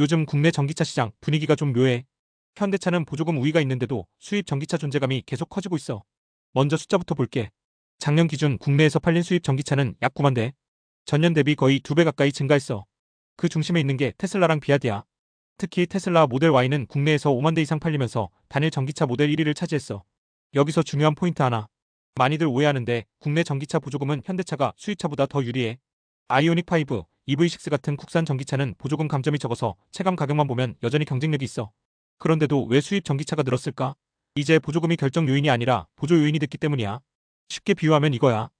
요즘 국내 전기차 시장 분위기가 좀 묘해. 현대차는 보조금 우위가 있는데도 수입 전기차 존재감이 계속 커지고 있어. 먼저 숫자부터 볼게. 작년 기준 국내에서 팔린 수입 전기차는 약 9만 대. 전년 대비 거의 2배 가까이 증가했어. 그 중심에 있는 게 테슬라랑 비아드야. 특히 테슬라 모델 Y는 국내에서 5만 대 이상 팔리면서 단일 전기차 모델 1위를 차지했어. 여기서 중요한 포인트 하나. 많이들 오해하는데 국내 전기차 보조금은 현대차가 수입차보다 더 유리해. 아이오닉 5, EV6 같은 국산 전기차는 보조금 감점이 적어서 체감 가격만 보면 여전히 경쟁력이 있어. 그런데도 왜 수입 전기차가 늘었을까? 이제 보조금이 결정 요인이 아니라 보조 요인이 됐기 때문이야. 쉽게 비유하면 이거야.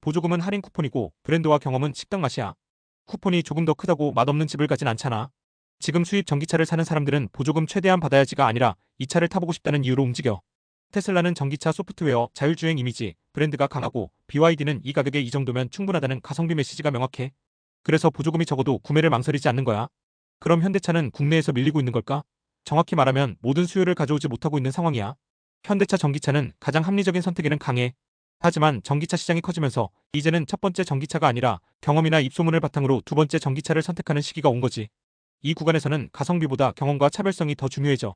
보조금은 할인 쿠폰이고 브랜드와 경험은 식당 맛이야. 쿠폰이 조금 더 크다고 맛없는 집을 가진 않잖아. 지금 수입 전기차를 사는 사람들은 보조금 최대한 받아야지가 아니라 이 차를 타보고 싶다는 이유로 움직여. 테슬라는 전기차 소프트웨어, 자율주행 이미지, 브랜드가 강하고 BYD는 이 가격에 이 정도면 충분하다는 가성비 메시지가 명확해. 그래서 보조금이 적어도 구매를 망설이지 않는 거야. 그럼 현대차는 국내에서 밀리고 있는 걸까? 정확히 말하면 모든 수요를 가져오지 못하고 있는 상황이야. 현대차 전기차는 가장 합리적인 선택에는 강해. 하지만 전기차 시장이 커지면서 이제는 첫 번째 전기차가 아니라 경험이나 입소문을 바탕으로 두 번째 전기차를 선택하는 시기가 온 거지. 이 구간에서는 가성비보다 경험과 차별성이 더 중요해져.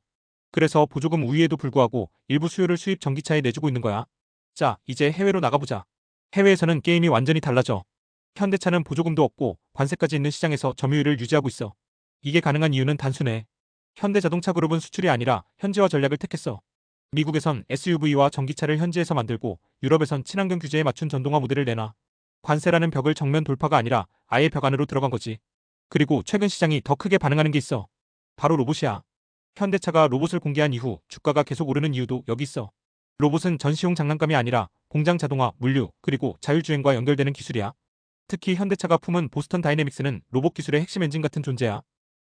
그래서 보조금 우위에도 불구하고 일부 수요를 수입 전기차에 내주고 있는 거야. 자, 이제 해외로 나가보자. 해외에서는 게임이 완전히 달라져. 현대차는 보조금도 없고 관세까지 있는 시장에서 점유율을 유지하고 있어. 이게 가능한 이유는 단순해. 현대자동차 그룹은 수출이 아니라 현지화 전략을 택했어. 미국에선 SUV와 전기차를 현지에서 만들고 유럽에선 친환경 규제에 맞춘 전동화 모델을 내놔. 관세라는 벽을 정면 돌파가 아니라 아예 벽 안으로 들어간 거지. 그리고 최근 시장이 더 크게 반응하는 게 있어. 바로 로봇이야. 현대차가 로봇을 공개한 이후 주가가 계속 오르는 이유도 여기 있어. 로봇은 전시용 장난감이 아니라 공장 자동화, 물류, 그리고 자율주행과 연결되는 기술이야. 특히 현대차가 품은 보스턴 다이내믹스는 로봇 기술의 핵심 엔진 같은 존재야.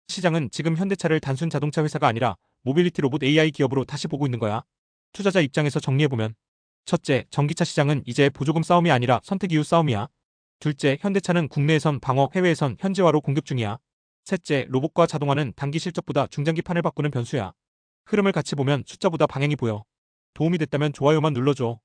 시장은 지금 현대차를 단순 자동차 회사가 아니라 모빌리티 로봇 AI 기업으로 다시 보고 있는 거야. 투자자 입장에서 정리해보면 첫째, 전기차 시장은 이제 보조금 싸움이 아니라 선택 이후 싸움이야. 둘째, 현대차는 국내에선 방어, 해외에선 현지화로 공격 중이야. 셋째, 로봇과 자동화는 단기 실적보다 중장기 판을 바꾸는 변수야. 흐름을 같이 보면 숫자보다 방향이 보여. 도움이 됐다면 좋아요만 눌러줘.